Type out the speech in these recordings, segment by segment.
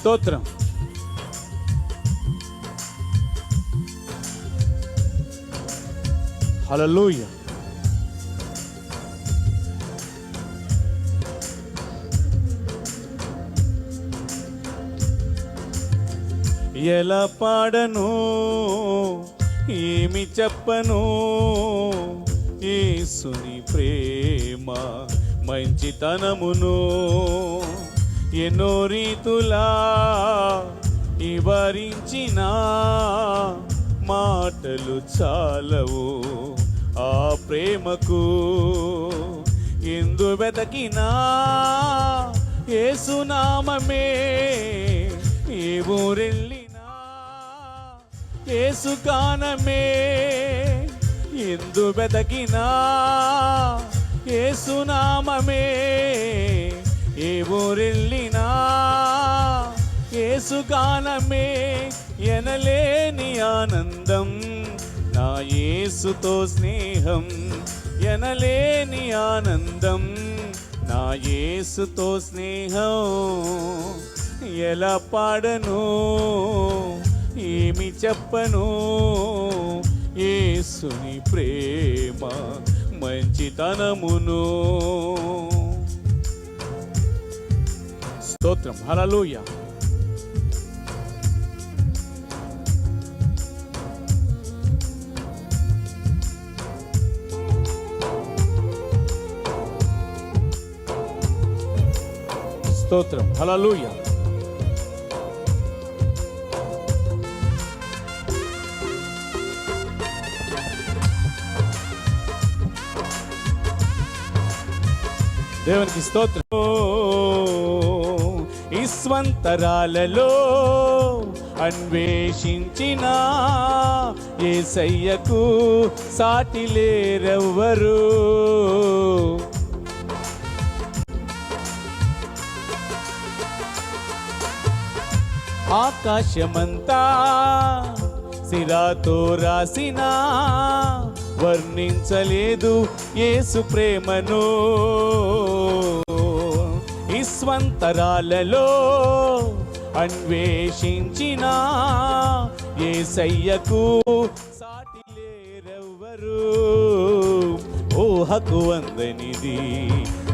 స్తోత్రం. హల్లెలూయా. ఎలా పాడను? ఏమి చెప్పను? యేసుని ప్రేమ మంచితనమును ఎన్నో రీతులా వివరించిన మాటలు చాలవు ఆ ప్రేమకు. ఎందు వెతకినా ఏసునామమే ఏ ఊరెళ్ళినా ఏసు ఎందు వెతకినా ఏసునామమే ఏ ఊరెళ్ళి యేసుగానమే ఎనలేని ఆనందం. నా యేసుతో స్నేహం ఎనలేని ఆనందం. నా యేసుతో స్నేహం ఎలా పాడను? ఏమి చెప్పను? యేసుని ప్రేమ మంచితనమును. స్తోత్రం. హల్లెలూయా. స్తోత్రం. హలలుయ దేవునికి స్తోత్రం. ఇస్వంతరాలలో అన్వేషించిన ఏసయ్యకు సాటి లేరెవ్వరు. ఆకాశమంతా సిరాతో రాసిన వర్ణించలేదు యేసు ప్రేమను. ఇస్వంతరాలలో అన్వేషించిన ఏసయ్యకు సాటి లేరెవ్వరు. ఊహకు అందనిది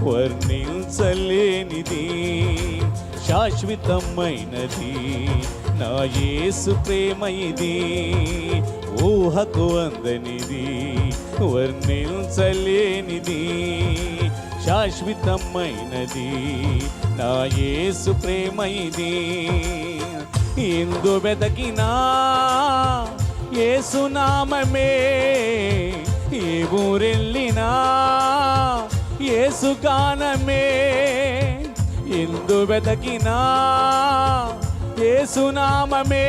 వర్ణించలేనిది శాశ్వతమైనది. నా యేసు ప్రేమ ఇది ఊహకు అందనిది వర్ణించలేనిది శాశ్వతమైనది. నా యేసు ప్రేమ ఇది ఎందు వెతకినా ఏసునామమే ఏ ఊరెళ్ళినా ఏసుగానమే ఎందు వెతకినా ఏసునామమే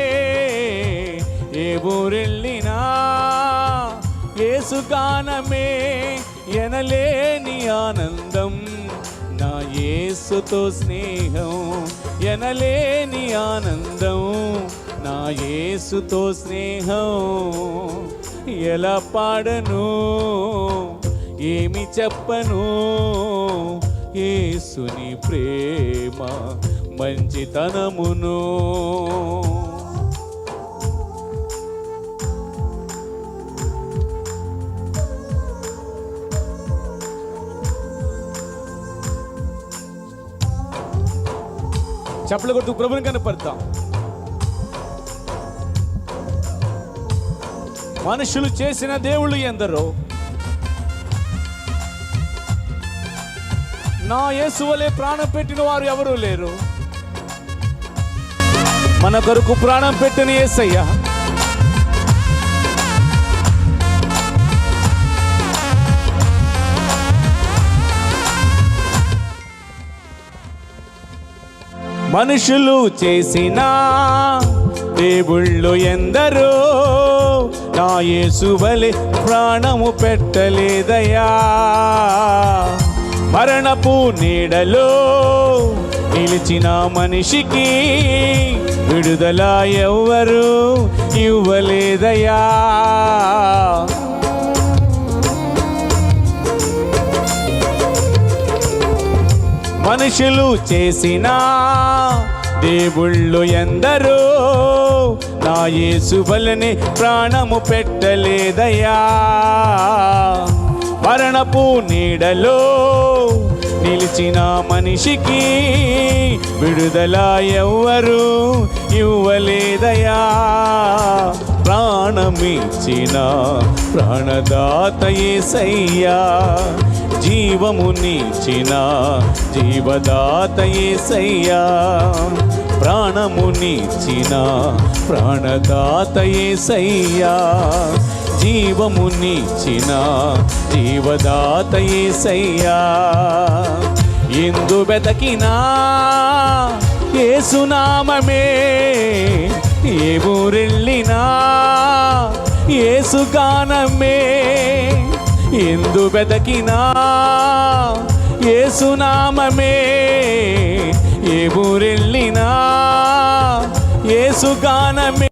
ఏ ఊరెళ్ళినా ఏసుగానమే ఎనలేని ఆనందం నా యేసుతో స్నేహం ఎనలేని ఆనందం నా యేసుతో స్నేహం ఎలా పాడను? ఏమి చెప్పను? ఏసుని ప్రేమ మంచితనమును. చప్పలు కొడుతూ ప్రభుని కనపడతాం. మనుషులు చేసిన దేవుళ్ళు ఎందరో. నా యేసు వలె ప్రాణం పెట్టిన వారు ఎవరూ లేరు. మన కొరకు ప్రాణం పెట్టిన యేసయ్య మనుషులు చేసిన దేవుళ్ళు ఎందరో. నా యేసు ప్రాణము పెట్టలేదయా మరణపు నీడలో నిలిచిన మనిషికి విడుదల ఎవ్వరు ఇవ్వలేదయా మనుషులు చేసిన దేవుళ్ళు ఎందరూ నా యేసు వలనే ప్రాణము పెట్టలేదయ్యా. మరణపు నీడలో నిలిచిన మనిషికి విడుదల ఎవ్వరు ఇవ్వలేదయా ప్రాణమిచ్చిన ప్రాణదాత యేసయ్యా జీవమునిచ్చిన జీవదాత ఏసయ్యా. ప్రాణమునిచ్చిన ప్రాణదాత యేసయ్యా జీవమునిచ్చిన జీవదాత యేసయ్యా ఎందు వెతకినా ఏసునామమే ఏ ఊరెళ్ళినా ఏసుగానమే ఎందు వెతకినా ఏసునామమే ఏ ఊరెళ్ళినా ఏసుగానమే